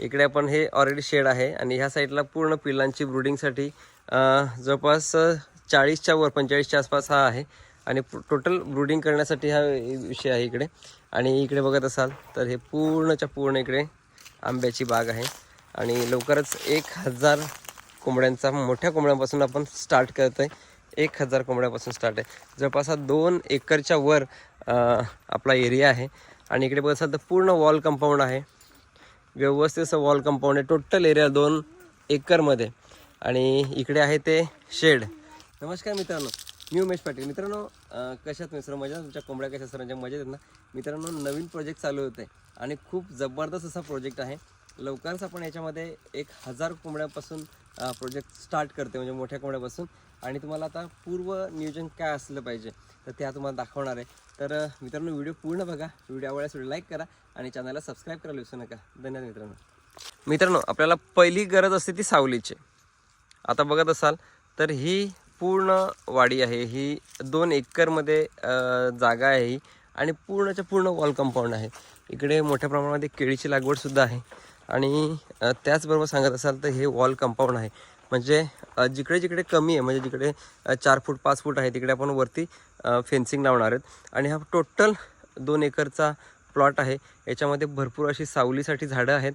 इकडे आपण हे ऑलरेडी शेड आहे आणि ह्या साईडला पूर्ण पिल्लांची ब्रुडिंगसाठी जवळपास चाळीसच्या वर पंचेचाळीसच्या आसपास हा आहे. आणि टोटल ब्रुडिंग करण्यासाठी हा विषय आहे इकडे. आणि इकडे बघत असाल तर हे पूर्णच्या पूर्ण इकडे आंब्याची बाग आहे. आणि लवकरच एक हजार कोंबड्यांचा मोठ्या कोंबड्यांपासून आपण स्टार्ट करत आहे एक हजार कोंबड्यापासून स्टार्ट आहे. जवळपास हा दोन एकरच्या वर आपला एरिया आहे. आणि इकडे बघत असाल तर पूर्ण वॉल कंपाऊंड आहे. व्यवस्थित असं वॉल कंपाऊंड आहे. टोटल एरिया दोन एकरमध्ये. आणि इकडे आहे ते शेड नमस्कार मित्रांनो मी उमेश पाटील. मित्रांनो कशात मित्र मजा? तुमच्या कोंबड्या कशा सरांच्या मजेत आहेत ना? मित्रांनो नवीन प्रोजेक्ट चालू होते आणि खूप जबरदस्त असा प्रोजेक्ट आहे. लवकरच आपण याच्यामध्ये एक हजार कोंबड्यापासून प्रोजेक्ट स्टार्ट करते म्हणजे मोठ्या कोंबड्यापासून. आणि तुम्हाला आता पूर्व नियोजन काय असलं पाहिजे तर त्या तुम्हाला दाखवणार आहे. तर मित्रांनो व्हिडिओ पूर्ण बघा. व्हिडिओ आवडल्यास व्हिडिओ लाईक करा आणि चॅनलला सबस्क्राईब करायला विसरू नका. धन्यवाद मित्रांनो. मित्रांनो आपल्याला पहिली गरज असते ती सावलीची. आता बघत असाल तर ही पूर्ण वाडी आहे. ही दोन एकरमध्ये जागा आहे ही. आणि पूर्णच्या पूर्ण वॉल कंपाऊंड आहे. इकडे मोठ्या प्रमाणामध्ये केळीची लागवडसुद्धा आहे. आणि त्याचबरोबर सांगत असाल तर हे वॉल कंपाऊंड आहे. म्हणजे जिकडे जिकडे कमी आहे म्हणजे जिकडे चार फूट पाच फूट आहे तिकडे आपण वरती फेन्सिंग लावणार आहेत. आणि हा टोटल दोन एकरचा प्लॉट आहे. याच्यामध्ये भरपूर अशी सावलीसाठी झाडं आहेत.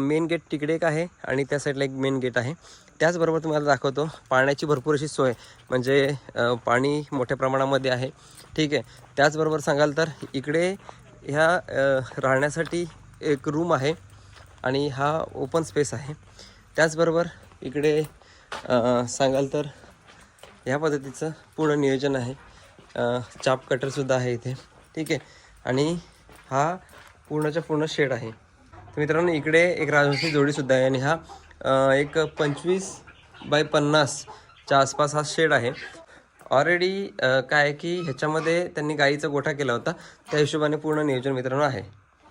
मेन गेट तिकडे एक आहे आणि त्या साईडला एक मेन गेट आहे. त्याचबरोबर तुम्हाला दाखवतो पाण्याची भरपूर अशी सोय. म्हणजे पाणी मोठ्या प्रमाणामध्ये आहे. ठीक आहे. त्याचबरोबर सांगाल तर इकडे ह्या राहण्यासाठी एक रूम आहे. आणि हा ओपन स्पेस आहे. त्याचबरोबर इकडे सांगाल तर ह्या पद्धतीचं पूर्ण नियोजन आहे. चाप कटरसुद्धा आहे इथे. ठीक आहे? आणि हा पूर्णच्या पूर्ण शेड आहे. तर मित्रांनो इकडे एक राजवंशी जोडीसुद्धा आहे आणि हा एक पंचवीस बाय पन्नासच्या आसपास हा शेड आहे. ऑलरेडी काय आहे की ह्याच्यामध्ये त्यांनी गाईचा गोठा केला होता. त्या हिशोबाने पूर्ण नियोजन मित्रांनो आहे.